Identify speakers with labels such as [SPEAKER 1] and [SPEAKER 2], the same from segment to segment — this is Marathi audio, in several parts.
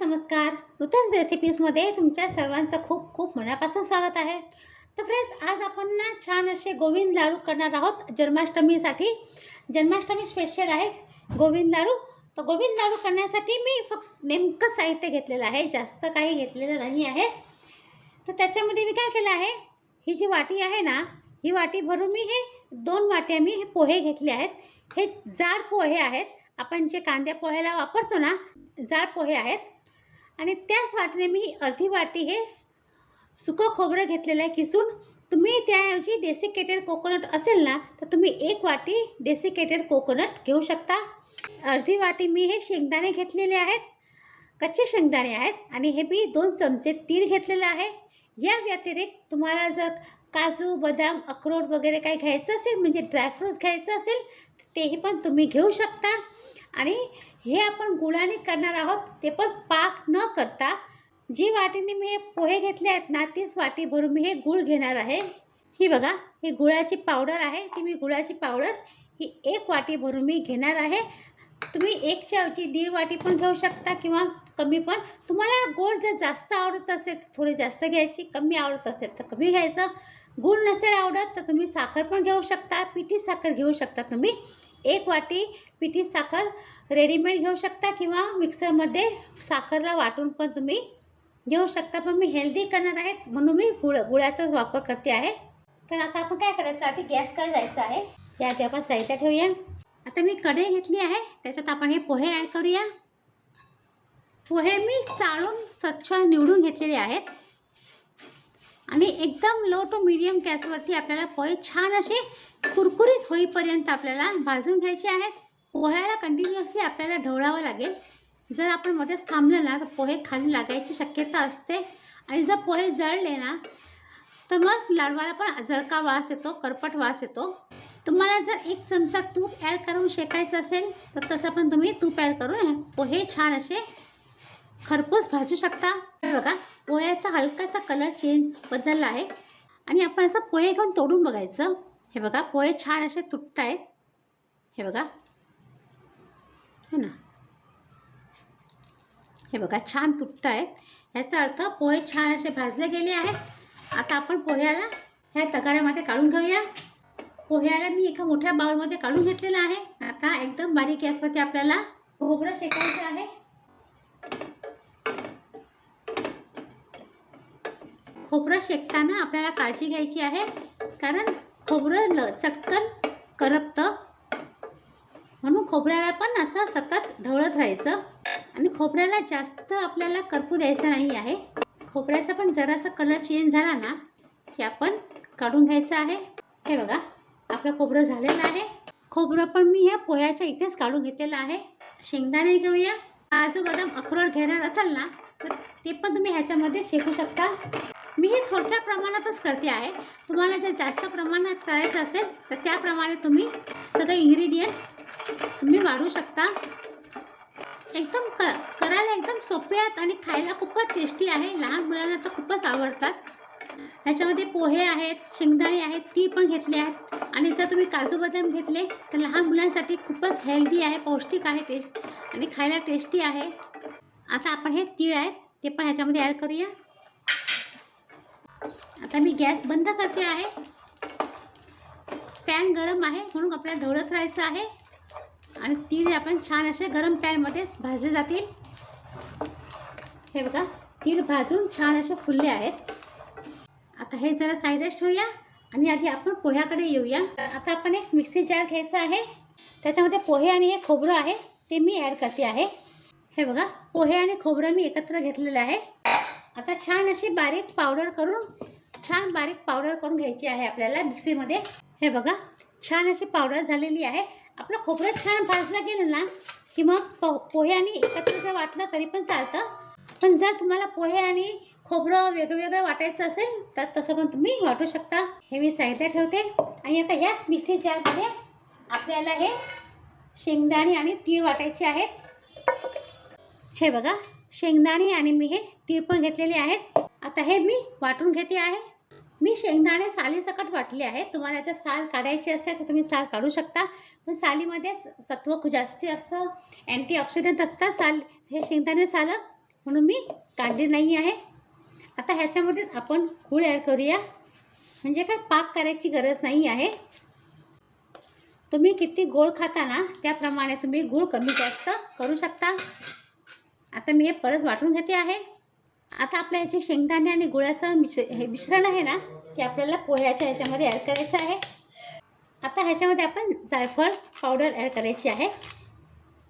[SPEAKER 1] नमस्कार. नूतन रेसिपीजमध्ये तुमच्या सर्वांचं खूप खूप मनापासून स्वागत आहे. तर फ्रेंड्स आज आपण ना छान असे गोविंद लाडू करणार आहोत जन्माष्टमीसाठी. जन्माष्टमी स्पेशल आहे गोविंद लाडू. तर गोविंद लाडू करण्यासाठी मी फक्त नेमकं साहित्य घेतलेलं आहे जास्त काही घेतलेलं नाही आहे. तर त्याच्यामध्ये मी काय केलं आहे ही जी वाटी आहे ना ही वाटी भरून मी हे दोन वाट्या मी हे पोहे घेतले आहेत. हे जाड पोहे आहेत. आपण जे कांद्या पोह्याला वापरतो ना जाड पोहे आहेत. आणि त्याच वाटीने मी अर्धी वाटी हे सुकं खोबरं घेतलेलं आहे किसून. तुम्ही त्याऐवजी डेसिकेटेड कोकोनट असेल ना तर तुम्ही एक वाटी डेसिकेटेड कोकोनट घेऊ शकता. अर्धी वाटी मी हे शेंगदाणे घेतलेले आहेत कच्चे शेंगदाणे आहेत आणि हे मी दोन चमचे तीळ घेतलेलं आहे. या व्यतिरिक्त तुम्हाला जर काजू बदाम अक्रोड वगैरे काही घ्यायचं असेल म्हणजे ड्रायफ्रूट्स घ्यायचं असेल तेही पण तुम्ही घेऊ शकता. आणि हे आपण गुळाने करणार आहोत ते पण पाक न करता. जी वाटीने मी हे पोहे घेतले आहेत ना तीच वाटी भरून मी हे गुळ घेणार आहे. ही बघा ही गुळाची पावडर आहे ती मी गुळाची पावडर ही एक वाटी भरून मी घेणार आहे. तुम्ही एक चवची दीड वाटी पण घेऊ शकता किंवा कमी पण. तुम्हाला गोड जर जास्त आवडत असेल तर थोडी जास्त घ्यायची कमी आवडत असेल तर कमी घ्यायचं. गुळ नसेल आवडत तर तुम्ही साखर पण घेऊ शकता पिठी साखर घेऊ शकता तुम्ही. एक वाटी पिठी साखर रेडीमेड घेऊ शकता किंवा मिक्सरमध्ये साखरला वाटून पण तुम्ही घेऊ शकता. पण मी हेल्दी करणार आहे म्हणून मी गुळ गुळाचाच वापर करते आहे. तर आता आपण काय करायचं आधी गॅसकडे जायचं आहे. याआधी आपण साहित्य ठेवूया. आता मी कढई घेतली आहे त्याच्यात आपण हे पोहे ॲड करूया. पोहे मी चाळून स्वच्छ निवडून घेतलेले आहेत. आणि एकदम लो टू मीडियम गॅसवरती आपल्याला पोहे छान असे कुरकुरीत होईपर्यंत आपल्याला भाजून घ्यायचे आहेत. पोह्याला कंटिन्युअसली आपल्याला ढवळावं लागेल. जर आपण मध्येच थांबलं ना तर पोहे खाली लागायची शक्यता असते आणि जर पोहे जळले ना तर मग लाडवाला पण जळका वास येतो करपट वास येतो. तुम्हाला जर एक चमचा तूप ॲड करून शेकायचं असेल तर तसं पण तुम्ही तूप ॲड करून पोहे छान असे खरपूस भाजू शकता. हे बघा पोह्याचा हलकासा कलर चेंज बदलला आहे. आणि आपण असं पोहे घेऊन तोडून बघायचं. हे बघा पोहे छान असे तुटत आहेत. हे बघा. हे ना. हे बघा छान तुटत आहेत. ह्याचा अर्थ पोहे छान असे भाजले गेले आहेत. आता आपण पोह्याला ह्या तगाऱ्यामध्ये काढून घेऊया. पोह्याला मी एका मोठ्या बाउलमध्ये काढून घेतलेला आहे. आता एकदम बारीक गॅसवरती आपल्याला खोबरं शेकायचं आहे. खोबरं शेकताना आपल्याला काळजी घ्यायची आहे. कारण खोबरं ल चटकन करपतं. म्हणून खोबऱ्याला पण असं सतत ढवळत राहायचं. आणि खोबऱ्याला जास्त आपल्याला करपू द्यायचं नाही आहे. खोबऱ्याचा पण जरासा कलर चेंज झाला ना की आपण काढून घ्यायचं आहे. हे बघा आपलं खोबरं झालेलं आहे. खोबरं पण मी ह्या पोह्याच्या इथेच काढून घेतलेलं आहे. शेंगदाणे घेऊया. काजू बदाम अक्रोड घेणार असाल ना तर ते पण तुम्ही ह्याच्यामध्ये शेकू शकता. मी हे थोडक्या प्रमाणातच करते आहे. तुम्हाला जर जास्त प्रमाणात करायचं असेल तर त्याप्रमाणे तुम्ही सगळे इन्ग्रेडियंट तुम्ही वाढवू शकता. एकदम क करायला एकदम सोपे आहेत आणि खायला खूपच टेस्टी आहे. लहान मुलांना तर खूपच आवडतात. ह्याच्यामध्ये पोहे आहेत शेंगदाणे आहेत ती पण घेतले आहेत. आणि जर तुम्ही काजू बदाम घेतले तर लहान मुलांसाठी खूपच हेल्दी आहे पौष्टिक आहे टेस्ट आणि खायला टेस्टी आहे. आता आपण हे तीळ आहेत ते पण ह्याच्यामध्ये ॲड करूया. आता मी गॅस बंद करते आहे. पॅन गरम आहे म्हणून आपल्याला ढवळत राहायचं आहे. आणि तीळ आपण छान असे गरम पॅनमध्येच भाजले जातील. हे बघा तीळ भाजून छान असे फुलले आहेत. आता हे जरा साईडच ठेवूया आणि आधी आपण पोह्याकडे येऊया. आता आपण एक मिक्सी जार घ्यायचा आहे. त्याच्यामध्ये पोहे आणि हे खोबरं आहे ते मी ॲड करते आहे. हे बघा पोहे आणि खोबरं मी एकत्र घेतलेलं आहे. आता छान अशी बारीक पावडर करून छान बारीक पावडर करून घ्यायची आहे आपल्याला मिक्सीमध्ये हे बघा छान अशी पावडर झालेली आहे. आपलं खोबरं छान भाजलं गेलं ना की मग पो पोहे आणि एकत्र जर वाटलं तरी पण चालतं. पण जर तुम्हाला पोहे आणि खोबरं वेगळं वाटायचं असेल तर तसं पण तुम्ही वाटू शकता. हे मी साईडला ठेवते. आणि आता ह्याच मिक्सी जारमध्ये आपल्याला हे शेंगदाणे आणि तीळ वाटायचे आहेत. हे बघा शेंगदाणे आणि मी हे तीळ पण घेतलेले आहेत. आता हे मी वाटून घेते आहे. मी शेंगदाणे सालीसकट वाटले आहे तुम्हाला जर साल काढायची असेल तर तुम्ही साल काढू शकता. पण सालीमध्ये स- सत्व खूप जास्ती असतं. अँटीऑक्सिडंट असतात साल हे शेंगदाणे सालं. म्हणून मी काढले नाही आहे. आता ह्याच्यामध्येच आपण गूळ ॲड करूया. म्हणजे काय पाक करायची गरज नाही आहे. तुम्ही किती गोड खाता ना त्याप्रमाणे तुम्ही गूळ कमी जास्त करू शकता. आता मी हे परत वाटून घेते आहे. आता आपल्या ह्याचे शेंगदाणे आणि गुळाचं मिश हे मिश्रण आहे ना ते आपल्याला पोह्याच्या ह्याच्यामध्ये ॲड करायचं आहे. आता ह्याच्यामध्ये आपण जायफळ पावडर ॲड करायची आहे.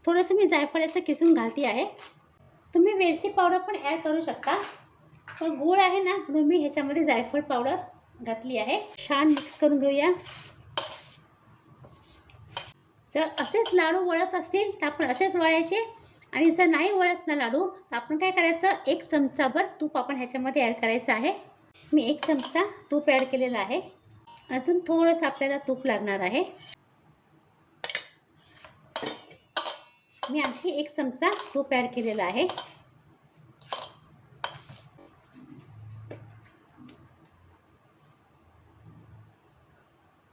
[SPEAKER 1] थोडंसं मी जायफळ याचं किसून घालते आहे. तुम्ही वेलची पावडर पण ॲड करू शकता. पण गूळ आहे ना म्हणून मी ह्याच्यामध्ये जायफळ पावडर घातली आहे. छान मिक्स करून घेऊया. जर असेच लाडू वळत असतील तर आपण असेच वळायचे. आणि जर नाही वळत ना लाडू तर आपण काय करायचं? एक चमचाभर तूप आपण ह्याच्यामध्ये ॲड करायचं आहे. मी एक चमचा तूप ॲड केलेला आहे. अजून थोडंसं आपल्याला तूप लागणार आहे. मी आणखी एक चमचा तूप ॲड केलेला आहे.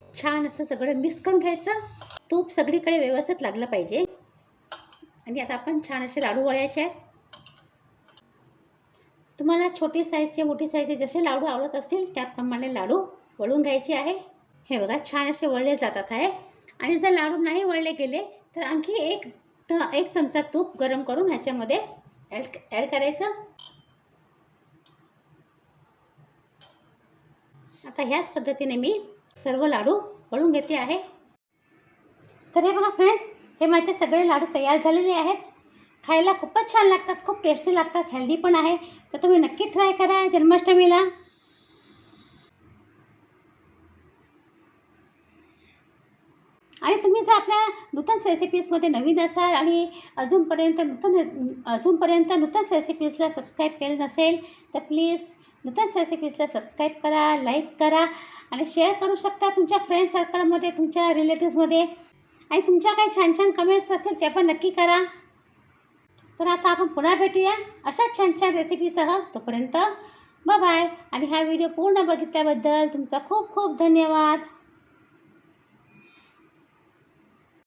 [SPEAKER 1] छान असं सगळं मिक्स करून घ्यायचं. तूप सगळीकडे व्यवस्थित लागलं पाहिजे. की आता आपण छान असे लाडू वळायचे आहेत. तुम्हाला छोटी साईजचे मोठी साईजचे जसे लाडू आवडत असतील त्याप्रमाणे लाडू वळून घ्यायचे आहे. हे बघा छान असे वळले जातात आहे. आणि जर लाडू नाही वळले गेले तर आणखी एक त एक चमचा तूप गरम करून ह्याच्यामध्ये ॲड ॲड करायचं. आता ह्याच पद्धतीने मी सर्व लाडू वळून घेते आहे. तर हे बघा फ्रेंड्स हे माझे सगळे लाडू तयार झालेले आहेत. खायला खूपच छान लागतात खूप टेस्टी लागतात हेल्दी पण आहे. तर तुम्ही नक्की ट्राय करा जन्माष्टमीला. आणि तुम्ही जर आपल्या नूतन रेसिपीजमध्ये नवीन असाल आणि अजूनपर्यंत नूतन अजूनपर्यंत नूतन रेसिपीजला सबस्क्राईब केलं नसेल तर प्लीज नूतन रेसिपीजला सबस्क्राईब करा लाईक करा आणि शेअर करू शकता तुमच्या फ्रेंड सर्कलमध्ये तुमच्या रिलेटिव्समध्ये आणि तुमच्या काही छान छान कमेंट्स असेल त्या पण नक्की करा. तर आता आपण पुन्हा भेटूया अशाच छान छान रेसिपीसह तोपर्यंत बाय आणि हा व्हिडिओ पूर्ण बघितल्याबद्दल तुमचा खूप खूप धन्यवाद.